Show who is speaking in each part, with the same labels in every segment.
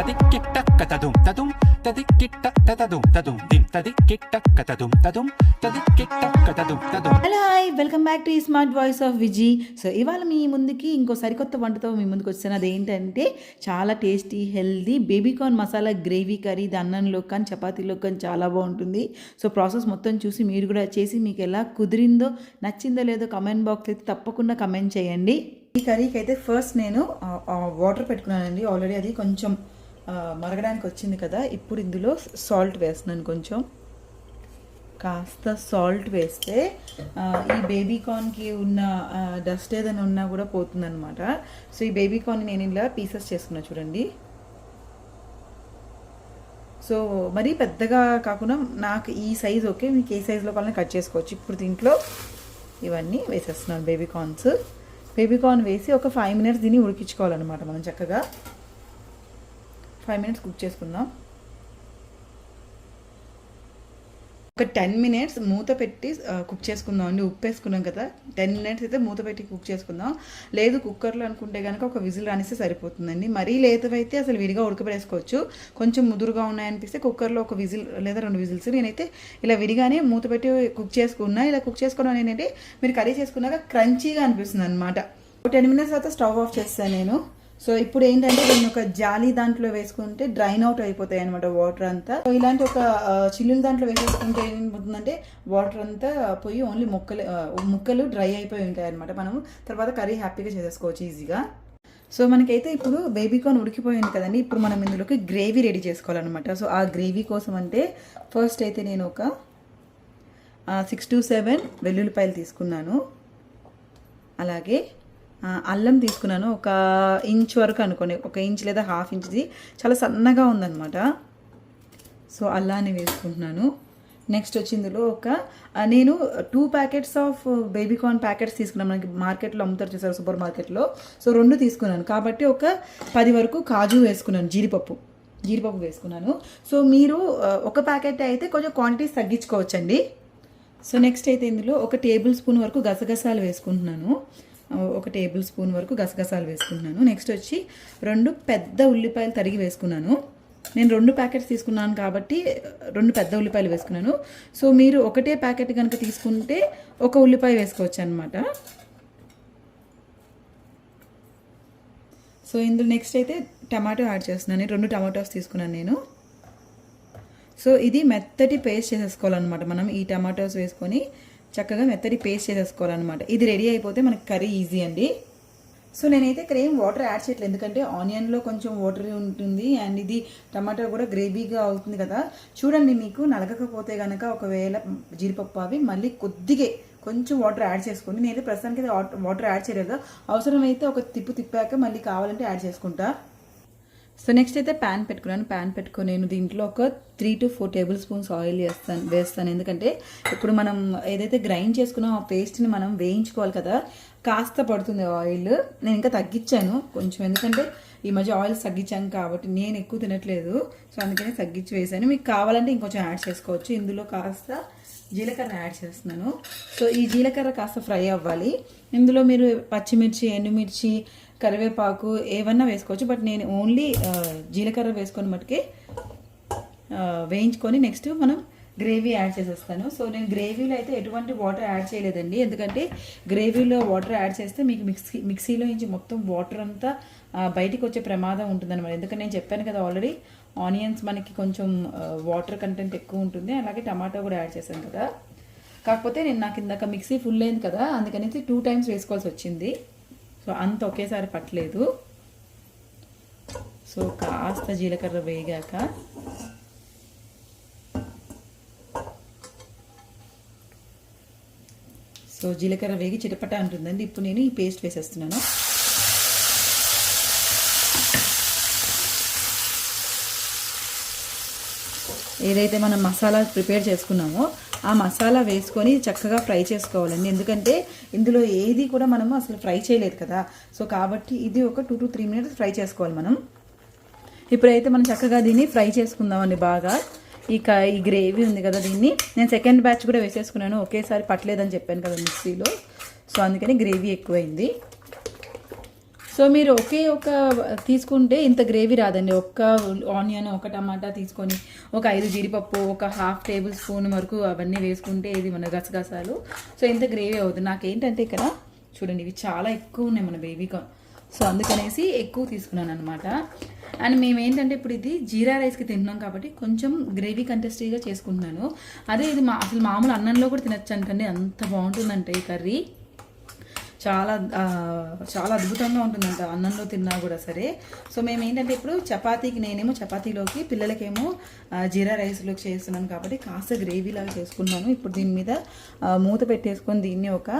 Speaker 1: తదిక్కిట్ట కతదుం తదుం తదిక్కిట్ట తతదుం తదుం దిం తదిక్కిట్ట కతదుం తదుం తదిక్కిట్ట కతదుం తదుం
Speaker 2: hello hi welcome back to smart voice of Viji so ఇవాళ మీ ముందుకి ఇంకో సరికొత్త వంటతో మీ ముందుకు వచ్చాను అదేంటంటే చాలా tasty healthy baby corn masala gravy curry ఇది అన్నంలో కానీ చపాతీలో కానీ చాలా బాగుంటుంది సో ప్రాసెస్ మొత్తం చూసి మీరు కూడా చేసి మీకు ఎలా కుదిరిందో నచ్చిందో లేదో కమెంట్ బాక్స్ అయితే తప్పకుండా కమెంట్ చేయండి ఈ కర్రీకి అయితే ఫస్ట్ నేను వాటర్ పెట్టుకున్నానండి ఆల్రెడీ అది కొంచెం మరగడానికి వచ్చింది కదా ఇప్పుడు ఇందులో సాల్ట్ వేస్తున్నాను కొంచెం. కాస్త సాల్ట్ వేస్తే ఈ బేబీ కార్న్కి ఉన్న డస్ట్ ఏదైనా ఉన్నా కూడా పోతుందన్నమాట. సో ఈ బేబీ కార్న్ నేను ఇలా పీసెస్ చేసుకున్నా చూడండి. సో మరీ పెద్దగా కాకుండా నాకు ఈ సైజ్ ఓకే మీకు ఏ సైజులో కావాలని కట్ చేసుకోవచ్చు. ఇప్పుడు దీంట్లో ఇవన్నీ వేసేస్తున్నాను బేబీ కార్న్స్ బేబీ కార్న్ వేసి ఒక ఫైవ్ మినిట్స్ దీన్ని ఉడికించుకోవాలన్నమాట మనం చక్కగా. ఫైవ్ మినిట్స్ కుక్ చేసుకుందాం. ఒక టెన్ మినిట్స్ మూత పెట్టి కుక్ చేసుకుందాం అండి. ఉప్పు వేసుకున్నాం కదా. టెన్ మినిట్స్ అయితే మూత పెట్టి కుక్ చేసుకుందాం. లేదు కుక్కర్లో అనుకుంటే కనుక ఒక విజిల్ రానిస్తే సరిపోతుందండి. మరీ లేతవైతే అసలు విడిగా ఉడకబడేసుకోవచ్చు. కొంచెం ముదురుగా ఉన్నాయనిపిస్తే కుక్కర్లో ఒక విజిల్ లేదా రెండు విజిల్స్ నేనైతే ఇలా విడిగానే మూత పెట్టి కుక్ చేసుకున్నా. ఇలా కుక్ చేసుకోవడం ఏంటంటే మీరు కర్రీ చేసుకున్నాక క్రంచీగా అనిపిస్తుంది అనమాట టెన్ మినిట్స్ తర్వాత స్టవ్ ఆఫ్ చేస్తాను నేను. సో ఇప్పుడు ఏంటంటే దీన్ని ఒక జాలి దాంట్లో వేసుకుంటే డ్రైన్ అవుట్ అయిపోతాయి అనమాట వాటర్ అంతా. సో ఇలాంటి ఒక ఆ, చిల్లుల దాంట్లో వేసేసుకుంటే ఏమవుతుందంటే వాటర్ అంతా పోయి ఓన్లీ ముక్కలు ముక్కలు డ్రై అయిపోయి ఉంటాయి అనమాట మనం తర్వాత కర్రీ హ్యాపీగా చేసేసుకోవచ్చు ఈజీగా. సో మనకైతే ఇప్పుడు బేబీకార్న్ ఉడికిపోయింది కదండి. ఇప్పుడు మనం ఇందులోకి గ్రేవీ రెడీ చేసుకోవాలన్నమాట. సో ఆ గ్రేవీ కోసం అంటే ఫస్ట్ అయితే నేను ఒక సిక్స్ టు సెవెన్ వెల్లుల్లిపాయలు తీసుకున్నాను. అలాగే అల్లం తీసుకున్నాను. ఒక ఇంచ్ వరకు అనుకోండి. ఒక ఇంచ్ లేదా హాఫ్ ఇంచ్ది. చాలా సన్నగా ఉందన్నమాట. సో అల్లాన్ని వేసుకుంటున్నాను. నెక్స్ట్ వచ్చి ఇందులో ఒక నేను two packets of baby corn packets తీసుకున్నాను. మనకి మార్కెట్లో అమ్ముతారు చూసారు సూపర్ మార్కెట్లో. సో రెండు తీసుకున్నాను. కాబట్టి ఒక పది వరకు కాజు వేసుకున్నాను జీడిపప్పు. జీడిపప్పు వేసుకున్నాను. సో మీరు ఒక ప్యాకెట్ అయితే కొంచెం క్వాంటిటీస్ తగ్గించుకోవచ్చండి. సో నెక్స్ట్ అయితే ఇందులో ఒక టేబుల్ స్పూన్ వరకు గసగసాలు వేసుకుంటున్నాను. ఒక టేబుల్ స్పూన్ వరకు గసగసాలు వేసుకుంటున్నాను. నెక్స్ట్ వచ్చి రెండు పెద్ద ఉల్లిపాయలు తరిగి వేసుకున్నాను. నేను రెండు ప్యాకెట్స్ తీసుకున్నాను కాబట్టి రెండు పెద్ద ఉల్లిపాయలు వేసుకున్నాను. సో మీరు ఒకటే ప్యాకెట్ కనుక తీసుకుంటే ఒక ఉల్లిపాయ వేసుకోవచ్చు అనమాట సో ఇందులో నెక్స్ట్ అయితే టమాటో యాడ్ చేస్తున్నాను. రెండు టమాటోస్ తీసుకున్నాను నేను. సో ఇది మెత్తటి పేస్ట్ చేసేసుకోవాలన్నమాట మనం ఈ టమాటోస్ వేసుకొని. చక్కగా మెత్తటి పేస్ట్ చేసేసుకోవాలన్నమాట. ఇది రెడీ అయిపోతే మనకి కర్రీ ఈజీ అండి. సో నేనైతే ఇక్కడ ఏం వాటర్ యాడ్ చేయట్లేదు. ఎందుకంటే ఆనియన్లో కొంచెం వాటర్ ఉంటుంది. అండ్ ఇది టమాటా కూడా గ్రేవీగా అవుతుంది కదా. చూడండి మీకు నలగకపోతే కనుక ఒకవేళ జీడిపప్పు అవి మళ్ళీ కొద్దిగా కొంచెం వాటర్ యాడ్ చేసుకోండి. నేను ప్రస్తుతానికి అయితే వాటర్ యాడ్ చేయలేదు. అవసరమైతే ఒక తిప్పు తిప్పాక మళ్ళీ కావాలంటే యాడ్ చేసుకుంటా. సో నెక్స్ట్ అయితే ప్యాన్ పెట్టుకున్నాను. ప్యాన్ పెట్టుకుని నేను దీంట్లో ఒక three to four tablespoons oil వేస్తాను వేస్తాను. ఎందుకంటే ఇప్పుడు మనం ఏదైతే గ్రైండ్ చేసుకున్నామో ఆ పేస్ట్ని మనం వేయించుకోవాలి కదా కాస్త పడుతుంది ఆయిల్ నేను ఇంకా తగ్గించాను కొంచెం ఎందుకంటే ఈ మధ్య ఆయిల్స్ తగ్గించాను కాబట్టి నేను ఎక్కువ తినట్లేదు. సో అందుకనే తగ్గించి వేసాను. మీకు కావాలంటే ఇంకొంచెం యాడ్ చేసుకోవచ్చు. ఇందులో కాస్త జీలకర్ర యాడ్ చేస్తున్నాను. సో ఈ జీలకర్ర కాస్త ఫ్రై అవ్వాలి. ఇందులో మీరు పచ్చిమిర్చి ఎండుమిర్చి కరివేపాకు ఏమన్నా వేసుకోవచ్చు బట్ నేను ఓన్లీ uh, జీలకర్ర వేసుకొని మటుకే uh, వేయించుకొని నెక్స్ట్ మనం గ్రేవీ యాడ్ చేసేస్తాను. సో నేను గ్రేవీలో అయితే ఎటువంటి వాటర్ యాడ్ చేయలేదండి. ఎందుకంటే గ్రేవీలో వాటర్ యాడ్ చేస్తే మీకు మిక్సీ మిక్సీలో నుంచి మొత్తం వాటర్ అంతా బయటికి వచ్చే ప్రమాదం ఉంటుందన్నమాట. ఎందుకంటే నేను చెప్పాను కదా ఆల్రెడీ ఆనియన్స్ మనకి కొంచెం uh, వాటర్ కంటెంట్ ఎక్కువ ఉంటుంది. అలాగే టమాటో కూడా యాడ్ చేశాను కదా. కాకపోతే నేను నాకు ఇందాక మిక్సీ ఫుల్ అయింది కదా అందుకనేసి టూ టైమ్స్ వేసుకోవాల్సి వచ్చింది. సో అంత ఒకేసారి పట్టలేదు. సో కాస్త జీలకర్ర వేగాక సో జీలకర్ర వేగి చిటపట అంటుందండి ఇప్పుడు నేను ఈ పేస్ట్ వేసేస్తున్నాను. ఏదైతే మనం మసాలా ప్రిపేర్ చేసుకున్నామో ఆ మసాలా వేసుకొని చక్కగా ఫ్రై చేసుకోవాలండి. ఎందుకంటే ఇందులో ఏది కూడా మనము అసలు ఫ్రై చేయలేదు కదా. సో కాబట్టి ఇది ఒక two to three minutes fry చేసుకోవాలి మనం. ఇప్పుడైతే మనం చక్కగా దీన్ని ఫ్రై చేసుకుందామండి బాగా. ఇక ఈ గ్రేవీ ఉంది కదా దీన్ని. నేను సెకండ్ బ్యాచ్ కూడా వేసేసుకున్నాను. ఒకేసారి పట్టలేదని చెప్పాను కదా మిక్సీలో. సో అందుకని గ్రేవీ ఎక్కువైంది. సో మీరు ఒకే ఒక తీసుకుంటే ఇంత గ్రేవీ రాదండి. ఒక్క ఆనియన్ ఒక టమాటా తీసుకొని ఒక ఐదు జీడిపప్పు ఒక హాఫ్ టేబుల్ స్పూన్ వరకు అవన్నీ వేసుకుంటే ఇది మన గసగసాలు. సో ఇంత గ్రేవీ అవుతుంది. నాకేంటంటే ఇక్కడ చూడండి ఇవి చాలా ఎక్కువ ఉన్నాయి మన బేబీ సో అందుకనేసి ఎక్కువ తీసుకున్నాను అనమాట అండ్ మేము ఏంటంటే ఇప్పుడు ఇది జీరా రైస్కి తింటున్నాం కాబట్టి కొంచెం గ్రేవీ కంటెస్టీగా చేసుకుంటున్నాను. అదే ఇది మా అసలు మామూలు అన్నంలో కూడా తినచ్చు అంటండి అంత బాగుంటుందంటే ఈ కర్రీ. చాలా చాలా అద్భుతంగా ఉంటుందంట అన్నంలో తిన్నా కూడా సరే. సో మేము ఏంటంటే ఇప్పుడు చపాతీకి నేనేమో చపాతీలోకి పిల్లలకేమో జీరా రైస్లోకి చేస్తున్నాను కాబట్టి కాస్త గ్రేవీ లాగా చేసుకున్నాను ఇప్పుడు దీని మీద మూత పెట్టేసుకొని దీన్ని ఒక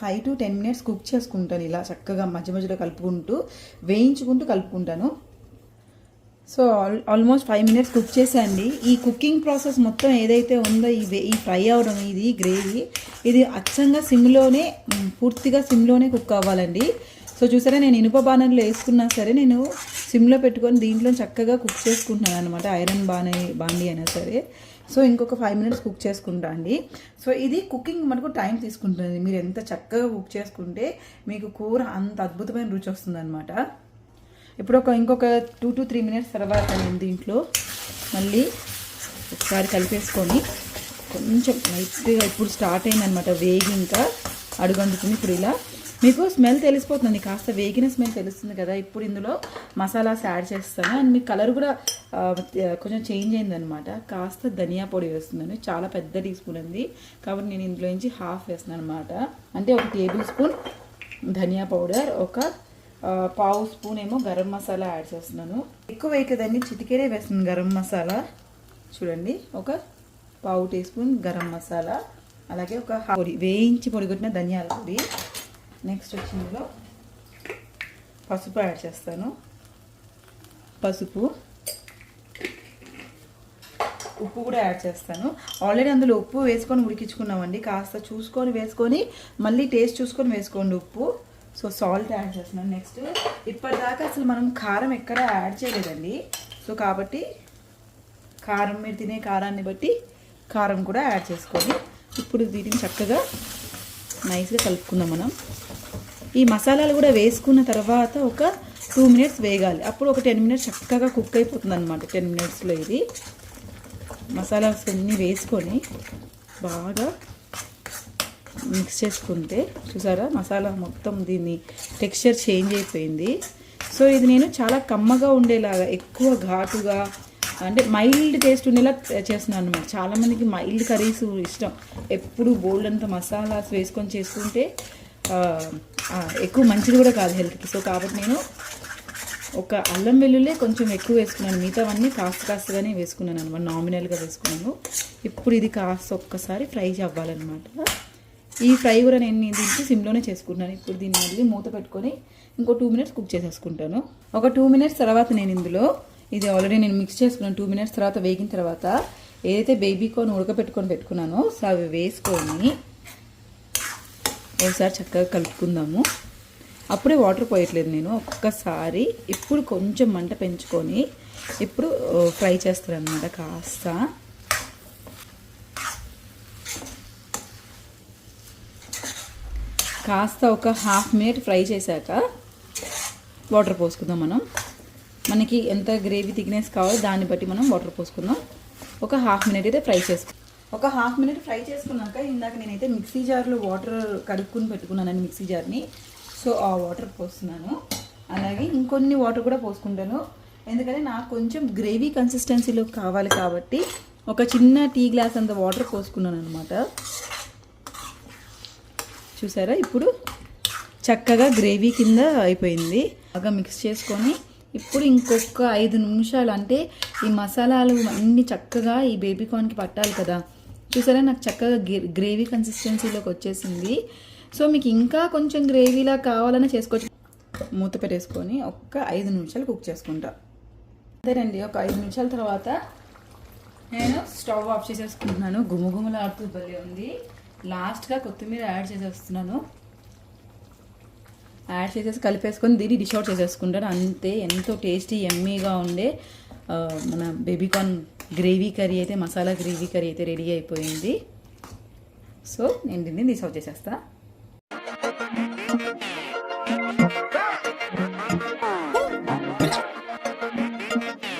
Speaker 2: five to ten minutes cook చేసుకుంటాను. ఇలా చక్కగా మధ్య మధ్యలో కలుపుకుంటూ వేయించుకుంటూ కలుపుకుంటాను. So all almost five minutes cook చేసేయండి. ఈ కుకింగ్ ప్రాసెస్ మొత్తం ఏదైతే ఉందో ఇవి ఈ ఫ్రై అవ్వడం ఇది గ్రేవీ ఇది అచ్చంగా సిమ్లోనే పూర్తిగా సిమ్లోనే కుక్ అవ్వాలండి. సో చూసారా నేను ఇనుప బాణంలో వేసుకున్నా సరే నేను సిమ్లో పెట్టుకొని దీంట్లో చక్కగా కుక్ చేసుకుంటున్నాను అనమాట ఐరన్ బాణీ బాండి అయినా సరే. సో ఇంకొక ఫైవ్ మినిట్స్ కుక్ చేసుకుంటా అండి. సో ఇది కుకింగ్ మనకు టైం తీసుకుంటుంది. మీరు ఎంత చక్కగా కుక్ చేసుకుంటే మీకు కూర అంత అద్భుతమైన రుచి వస్తుంది ఇప్పుడు ఒక ఇంకొక టూ టు త్రీ మినిట్స్ తర్వాత నేను దీంట్లో మళ్ళీ ఒకసారి కలిపేసుకొని కొంచెం లైట్గా ఇప్పుడు స్టార్ట్ అయిందనమాట వేగి ఇంకా అడుగందుతుంది ఇప్పుడు ఇలా. మీకు స్మెల్ తెలిసిపోతుంది కాస్త వేగిన స్మెల్ తెలుస్తుంది కదా. ఇప్పుడు ఇందులో మసాలాస్ యాడ్ చేస్తాను. అండ్ మీ కలర్ కూడా కొంచెం చేంజ్ అయిందనమాట కాస్త ధనియా పొడి వేస్తున్నాను. చాలా పెద్ద టీ స్పూన్ ఉంది కాబట్టి నేను ఇందులో నుంచి హాఫ్ వేస్తున్నాను అనమాట అంటే ఒక టేబుల్ స్పూన్ ధనియా పౌడర్ ఒక పావు స్పూన్ ఏమో గరం మసాలా యాడ్ చేస్తున్నాను. ఎక్కువ వేయకదండి చిటికేనే వేస్తుంది గరం మసాలా. చూడండి ఒక పావు టీ స్పూన్ గరం మసాలా అలాగే ఒక హా- పొడి వేయించి పొడిగొట్టిన ధనియాల పొడి. నెక్స్ట్ వచ్చి ఇందులో పసుపు యాడ్ చేస్తాను. పసుపు ఉప్పు కూడా యాడ్ చేస్తాను. ఆల్రెడీ అందులో ఉప్పు వేసుకొని ఉడికించుకున్నామండి. కాస్త చూసుకొని వేసుకొని మళ్ళీ టేస్ట్ చూసుకొని వేసుకోండి ఉప్పు. సో సాల్ట్ యాడ్ చేస్తున్నాను. నెక్స్ట్ ఇప్పటిదాకా అసలు మనం కారం ఎక్కడ యాడ్ చేయలేదండి. సో కాబట్టి కారం మీరు తినే కారాన్ని బట్టి కారం కూడా యాడ్ చేసుకొని ఇప్పుడు దీనిని చక్కగా నైస్గా కలుపుకుందాం మనం. ఈ మసాలాలు కూడా వేసుకున్న తర్వాత ఒక టూ మినిట్స్ వేగాలి. అప్పుడు ఒక టెన్ మినిట్స్ చక్కగా కుక్ అయిపోతుంది అనమాట టెన్ మినిట్స్లో ఇది. మసాలాస్ అన్నీ వేసుకొని బాగా మిక్స్ చేసుకుంటే చూసారా మసాలా మొత్తం దీన్ని టెక్స్చర్ చేంజ్ అయిపోయింది. సో ఇది నేను చాలా కమ్మగా ఉండేలాగా ఎక్కువ ఘాటుగా అంటే మైల్డ్ టేస్ట్ ఉండేలా చేస్తున్నాను అనమాట చాలామందికి మైల్డ్ కర్రీస్ ఇష్టం. ఎప్పుడు బోల్డ్ అంత మసాలాస్ వేసుకొని చేసుకుంటే ఎక్కువ మంచిది కూడా కాదు హెల్త్కి. సో కాబట్టి నేను ఒక అల్లం వెల్లుల్లే కొంచెం ఎక్కువ వేసుకున్నాను. మిగతావన్నీ కాస్త కాస్తగానే వేసుకున్నాను అనమాట నామినల్గా వేసుకున్నాను. ఇప్పుడు ఇది కాస్త ఒక్కసారి ఫ్రై అవ్వాలన్నమాట. ఈ ఫ్రై కూడా నేను దీనికి సిమ్లోనే చేసుకుంటున్నాను. ఇప్పుడు దీన్ని మళ్ళీ మూత పెట్టుకొని ఇంకో టూ మినిట్స్ కుక్ చేసేసుకుంటాను. ఒక టూ మినిట్స్ తర్వాత నేను ఇందులో ఇది ఆల్రెడీ నేను మిక్స్ చేసుకున్నాను. టూ మినిట్స్ తర్వాత వేగిన తర్వాత ఏదైతే బేబీ కార్న్ ఉడకపెట్టుకొని పెట్టుకున్నానో సో అవి వేసుకొని ఒకసారి చక్కగా కలుపుకుందాము. అప్పుడే వాటర్ పోయట్లేదు నేను. ఒక్కసారి ఇప్పుడు కొంచెం మంట పెంచుకొని ఇప్పుడు ఫ్రై చేస్తారనమాట కాస్త. కాస్త ఒక హాఫ్ మినిట్ ఫ్రై చేశాక వాటర్ పోసుకుందాం మనం. మనకి ఎంత గ్రేవీ థిక్నెస్ కావాలో దాన్ని బట్టి మనం వాటర్ పోసుకుందాం. ఒక హాఫ్ మినిట్ అయితే ఫ్రై చేసుకుందాం ఒక హాఫ్ మినిట్ ఫ్రై చేసుకున్నాక ఇందాక నేనైతే మిక్సీ జార్లో వాటర్ కడుక్కుని పెట్టుకున్నాను మిక్సీ జార్ని. సో ఆ వాటర్ పోస్తున్నాను. అలాగే ఇంకొన్ని వాటర్ కూడా పోసుకుంటాను. ఎందుకంటే నాకు కొంచెం గ్రేవీ కన్సిస్టెన్సీలో కావాలి కాబట్టి ఒక చిన్న టీ గ్లాస్ అంత వాటర్ పోసుకున్నాను అనమాట చూసారా? ఇప్పుడు చక్కగా గ్రేవీ కింద అయిపోయింది. బాగా మిక్స్ చేసుకొని ఇప్పుడు ఇంకొక ఐదు నిమిషాలు అంటే ఈ మసాలాలు అన్నీ చక్కగా ఈ బేబీ కార్న్కి పట్టాలి కదా. చూసారా? నాకు చక్కగా గ్రేవీ కన్సిస్టెన్సీలోకి వచ్చేసింది. సో మీకు ఇంకా కొంచెం గ్రేవీలా కావాలని చేసుకోవచ్చు. మూత పెట్టేసుకొని ఒక్క ఐదు నిమిషాలు కుక్ చేసుకుంటా. అదేనండి ఒక ఐదు నిమిషాల తర్వాత నేను స్టవ్ ఆఫ్ చేసేసుకుంటున్నాను. గుమగుమలాడుతూ భలే ఉంది. లాస్ట్గా కొత్తిమీర యాడ్ చేసేస్తున్నాను. యాడ్ చేసేసి కలిపేసుకొని దీన్ని డిష్ అవుట్ చేసేసుకుంటాను. అంతే ఎంతో టేస్టీ ఎమ్మీగా ఉండే మన బేబీకార్న్ గ్రేవీ కర్రీ అయితే మసాలా గ్రేవీ కర్రీ అయితే రెడీ అయిపోయింది. సో నేను దీన్ని డిష్ అవుట్ చేసేస్తాను